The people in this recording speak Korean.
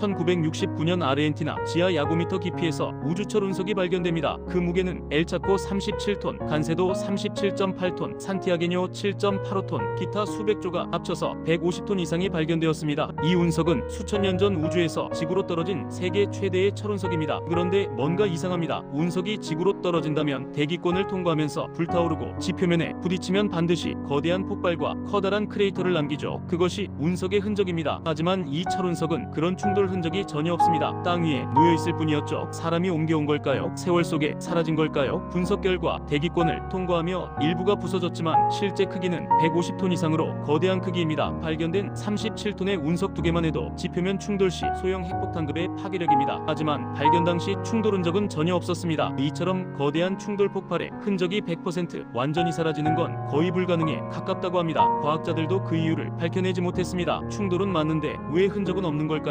1969년 아르헨티나 지하 야구미터 깊이에서 우주철 운석이 발견됩니다. 그 무게는 엘차코 37톤, 간세도 37.8톤, 산티아게뇨 7.85톤, 기타 수백 조가 합쳐서 150톤 이상이 발견되었습니다. 이 운석은 수천 년 전 우주에서 지구로 떨어진 세계 최대의 철운석입니다. 그런데 뭔가 이상합니다. 운석이 지구로 떨어진다면 대기권을 통과하면서 불타오르고 지표면에 부딪히면 반드시 거대한 폭발과 커다란 크레이터를 남기죠. 그것이 운석의 흔적입니다. 하지만 이 철운석은 그런 충돌 흔적이 전혀 없습니다. 땅 위에 놓여 있을 뿐이었죠. 사람이 옮겨온 걸까요? 세월 속에 사라진 걸까요? 분석 결과 대기권을 통과하며 일부가 부서졌지만 실제 크기는 150톤 이상으로 거대한 크기입니다. 발견된 37톤의 운석 두 개만 해도 지표면 충돌 시 소형 핵폭탄급의 파괴력입니다. 하지만 발견 당시 충돌 흔적은 전혀 없었습니다. 이처럼 거대한 충돌 폭발의 흔적이 100% 완전히 사라지는 건 거의 불가능에 가깝다고 합니다. 과학자들도 그 이유를 밝혀내지 못했습니다. 충돌은 맞는데 왜 흔적은 없는 걸까요?